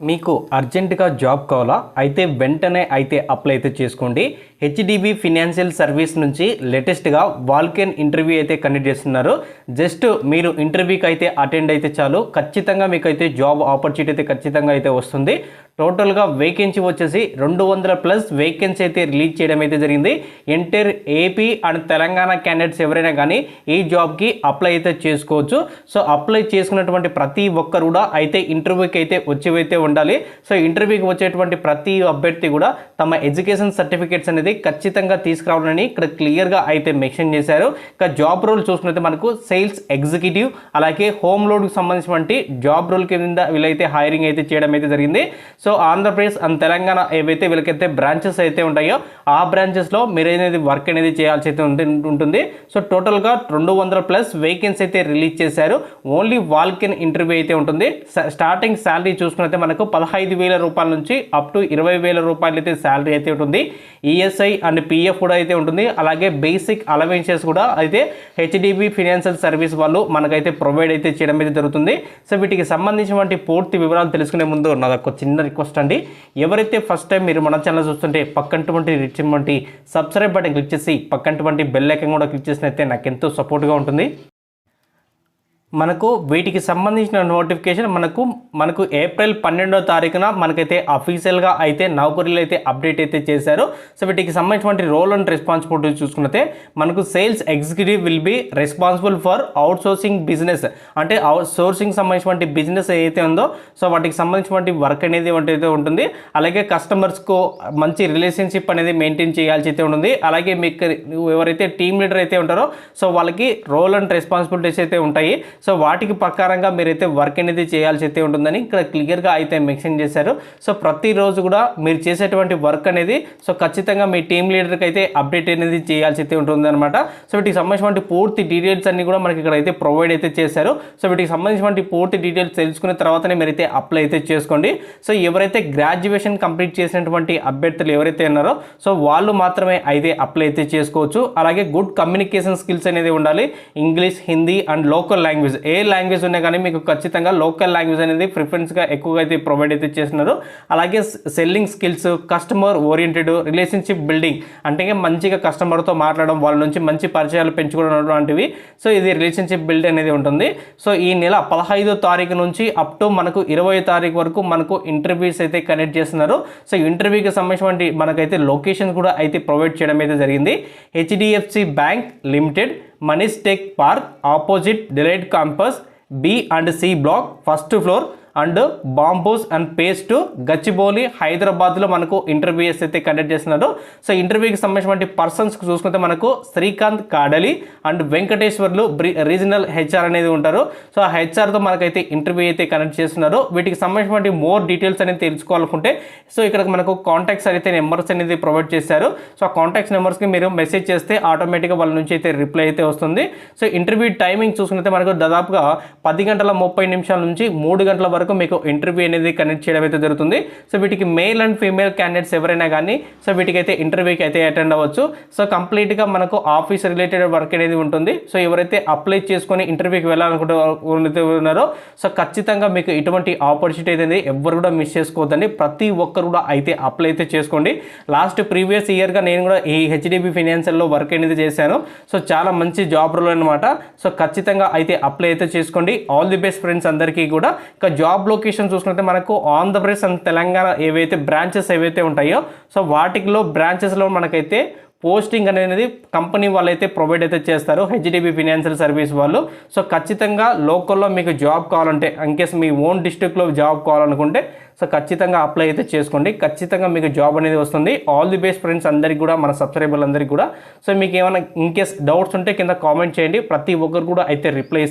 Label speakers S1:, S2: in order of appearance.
S1: మీకు అర్జెంటుగా జాబ్ కావాలా? అయితే వెంటనే అయితే అప్లై అయితే చేసుకోండి. హెచ్డిబి ఫినాన్షియల్ సర్వీస్ నుంచి లేటెస్ట్గా వాల్కెన్ ఇంటర్వ్యూ అయితే కండక్ట్ చేస్తున్నారు. జస్ట్ మీరు ఇంటర్వ్యూకి అయితే అటెండ్ అయితే చాలు. ఖచ్చితంగా మీకు అయితే జాబ్ ఆపర్చునిటీ అయితే ఖచ్చితంగా అయితే వస్తుంది. టోటల్గా వేకెన్సీ వచ్చేసి రెండు వందల ప్లస్ వేకెన్సీ అయితే రిలీజ్ చేయడం అయితే జరిగింది. Entire AP and Telangana candidates ఎవరైనా కానీ ఈ జాబ్కి అప్లై అయితే చేసుకోవచ్చు. సో అప్లై చేసుకున్నటువంటి ప్రతి ఒక్కరు కూడా అయితే ఇంటర్వ్యూకి అయితే వచ్చేవైతే ఉండాలి. సో ఇంటర్వ్యూకి వచ్చేటువంటి ప్రతి అభ్యర్థి కూడా తమ ఎడ్యుకేషన్ సర్టిఫికేట్స్ అనేది ఖచ్చితంగా తీసుకురావాలని ఇక్కడ క్లియర్గా అయితే మెన్షన్ చేశారు. ఇక జాబ్ రోల్ చూసుకున్నట్టు మనకు సేల్స్ ఎగ్జిక్యూటివ్ అలాగే హోమ్ లోన్కి సంబంధించినటువంటి జాబ్ రోల్ కింద వీళ్ళైతే హైరింగ్ అయితే చేయడం అయితే జరిగింది. So so Andhra Pradesh and Telangana ఏవైతే వీళ్ళకైతే బ్రాంచెస్ అయితే ఉంటాయో ఆ బ్రాంచెస్లో మీరు అనేది వర్క్ అనేది చేయాల్సి అయితే ఉంటుంది. సో టోటల్గా రెండు వందల ప్లస్ వేకెన్సీ అయితే రిలీజ్ చేశారు. ఓన్లీ వాల్కెన్ ఇంటర్వ్యూ అయితే ఉంటుంది. స్టార్టింగ్ శాలరీ చూసుకున్నైతే మనకు పదహైదు వేల రూపాయల నుంచి అప్ టు ఇరవై వేల రూపాయలు అయితే శాలరీ అయితే ఉంటుంది. ఈఎస్ఐ అండ్ పిఎఫ్ కూడా అయితే ఉంటుంది. అలాగే బేసిక్ అలవెన్సెస్ కూడా అయితే హెచ్డిబి ఫినాన్షియల్ సర్వీస్ వాళ్ళు మనకైతే ప్రొవైడ్ అయితే చేయడం అయితే జరుగుతుంది. సో వీటికి సంబంధించినటువంటి పూర్తి వివరాలు తెలుసుకునే ముందు నాది చిన్న రిక్వెస్ట్ అండి. ఎవరైతే ఫస్ట్ టైం మీరు మన ఛానల్ చూస్తుంటే పక్కనటువంటి రిచ్చినటువంటి సబ్స్క్రైబ్ బటన్ క్లిక్ చేసి పక్కనటువంటి బెల్ ఐకన్ కూడా క్లిక్ చేసినైతే నాకు ఎంతో సపోర్ట్గా ఉంటుంది. మనకు వీటికి సంబంధించిన నోటిఫికేషన్ మనకు మనకు ఏప్రిల్ పన్నెండో తారీఖున మనకైతే అఫీషియల్గా అయితే నౌకరీలు అయితే అప్డేట్ అయితే చేశారు. సో వీటికి సంబంధించినటువంటి రోల్ అండ్ రెస్పాన్సిబిలిటీ చూసుకున్నతే మనకు sales executive will be responsible for outsourcing business అంటే అవుట్ సోర్సింగ్ సంబంధించినటువంటి బిజినెస్ ఏదైతే ఉందో సో వాటికి సంబంధించినటువంటి వర్క్ అనేది అయితే ఉంటుంది అలాగే కస్టమర్స్కు మంచి రిలేషన్షిప్ అనేది మెయింటైన్ చేయాల్సి అయితే ఉంటుంది. అలాగే మీకు ఎవరైతే టీమ్ లీడర్ అయితే ఉంటారో సో వాళ్ళకి రోల్ అండ్ రెస్పాన్సిబిలిటీస్ అయితే ఉంటాయి. సో వాటికి ప్రకారంగా మీరైతే వర్క్ అనేది చేయాల్సి అయితే ఉంటుందని ఇక్కడ క్లియర్గా అయితే మెన్షన్ చేశారు. సో ప్రతిరోజు కూడా మీరు చేసేటువంటి వర్క్ అనేది సో ఖచ్చితంగా మీ టీమ్ లీడర్కి అయితే అప్డేట్ అనేది చేయాల్సి అయితే ఉంటుంది అనమాట సో వీటికి సంబంధించినటువంటి పూర్తి డీటెయిల్స్ అన్ని కూడా మనకి ఇక్కడ అయితే ప్రొవైడ్ అయితే చేశారు. సో వీటికి సంబంధించినటువంటి పూర్తి డీటెయిల్స్ తెలుసుకున్న తర్వాతనే మీరైతే అప్లై అయితే చేసుకోండి. సో ఎవరైతే గ్రాడ్యుయేషన్ కంప్లీట్ చేసినటువంటి అభ్యర్థులు ఎవరైతే ఉన్నారో సో వాళ్ళు మాత్రమే అయితే అప్లై అయితే చేసుకోవచ్చు. అలాగే గుడ్ కమ్యూనికేషన్ స్కిల్స్ అనేది ఉండాలి. English Hindi and local language A language ఉన్నా కానీ మీకు ఖచ్చితంగా లోకల్ లాంగ్వేజ్ అనేది ప్రిఫరెన్స్గా ఎక్కువగా అయితే ప్రొవైడ్ అయితే చేస్తున్నారు. అలాగే selling skills customer oriented relationship building అంటే మంచిగా కస్టమర్తో మాట్లాడడం వాళ్ళ నుంచి మంచి పరిచయాలు పెంచుకోవడం లాంటివి. సో ఇది రిలేషన్షిప్ బిల్డ్ అనేది ఉంటుంది. సో ఈ నెల పదహైదో తారీఖు నుంచి అప్ టు మనకు ఇరవై తారీఖు వరకు మనకు ఇంటర్వ్యూస్ అయితే కనెక్ట్ చేస్తున్నారు. సో ఇంటర్వ్యూకి సంబంధించిన మనకైతే లొకేషన్ కూడా అయితే ప్రొవైడ్ చేయడం అయితే జరిగింది. HDFC bank limited Manistek Park opposite Delayed Campus B and C block first floor and bamboos and paste Gachibowli హైదరాబాద్లో మనకు ఇంటర్వ్యూస్ అయితే కండక్ట్ చేస్తున్నారు సో ఇంటర్వ్యూకి సంబంధించినటువంటి పర్సన్స్ చూసుకుంటే మనకు Srikanth Kadali and Venkateswarlu regional HR అనేది ఉంటారు. సో ఆ హెచ్ఆర్తో మనకైతే ఇంటర్వ్యూ అయితే కండక్ట్ చేస్తున్నారు వీటికి సంబంధించినటువంటి మోర్ డీటెయిల్స్ అనేది తెలుసుకోవాలనుకుంటే సో ఇక్కడ మనకు కాంటాక్ట్స్ అయితే నెంబర్స్ అనేది ప్రొవైడ్ చేశారు. సో ఆ కాంటాక్ట్స్ నెంబర్స్కి మీరు మెసేజ్ చేస్తే ఆటోమేటిక్గా వాళ్ళ నుంచి అయితే రిప్లై అయితే వస్తుంది. సో ఇంటర్వ్యూ టైమింగ్ చూసుకుంటే మనకు దాదాపుగా పది గంటల ముప్పై నిమిషాల నుంచి మూడు గంటల వరకు మీకు ఇంటర్వ్యూ అనేది కనెక్ట్ చేయడం అయితే జరుగుతుంది. సో వీటికి మేల్ అండ్ ఫీమేల్ క్యాండిడేట్స్ ఎవరైనా కానీ సో వీటికి అయితే ఇంటర్వ్యూకి అయితే అటెండ్ అవ్వచ్చు. సో కంప్లీట్గా మనకు ఆఫీస్ రిలేటెడ్ వర్క్ అనేది ఉంటుంది. సో ఎవరైతే అప్లై చేసుకొని ఇంటర్వ్యూకి వెళ్ళాలనుకుంటున్నారో సో ఖచ్చితంగా మీకు ఇటువంటి ఆపర్చునిటీ అనేది ఎవరు కూడా మిస్ చేసుకోవద్దండి. ప్రతి ఒక్కరు కూడా అయితే అప్లై అయితే చేసుకోండి. లాస్ట్ ప్రీవియస్ ఇయర్గా నేను కూడా ఈ హెచ్డిబి ఫినాన్షియల్లో వర్క్ అనేది చేశాను. సో చాలా మంచి జాబ్ రోల్ అనమాట సో ఖచ్చితంగా అయితే అప్లై అయితే చేసుకోండి. ఆల్ ది బెస్ట్ ఫ్రెండ్స్ అందరికీ కూడా. ఇక జాబ్ జాబ్ లొకేషన్ చూసుకుంటే మనకు ఆంధ్రప్రదేశ్ అండ్ తెలంగాణ ఏవైతే బ్రాంచెస్ ఏవైతే ఉంటాయో సో వాటిలో బ్రాంచెస్లో మనకైతే పోస్టింగ్ అనేది కంపెనీ వాళ్ళు అయితే ప్రొవైడ్ అయితే చేస్తారు హెచ్డిబి ఫినాన్షియల్ సర్వీస్ వాళ్ళు. సో ఖచ్చితంగా లోకల్లో మీకు జాబ్ కావాలంటే ఇన్కేస్ మీ ఓన్ డిస్టిక్లో జాబ్ కావాలనుకుంటే సో ఖచ్చితంగా అప్లై అయితే చేసుకోండి. ఖచ్చితంగా మీకు జాబ్ అనేది వస్తుంది. ఆల్ ది బెస్ట్ ఫ్రెండ్స్ అందరికీ కూడా మన సబ్స్క్రైబర్లు అందరికీ కూడా. సో మీకు ఏమైనా ఇన్కేస్ డౌట్స్ ఉంటే కింద కామెంట్ చేయండి. ప్రతి ఒక్కరు కూడా అయితే రిప్లై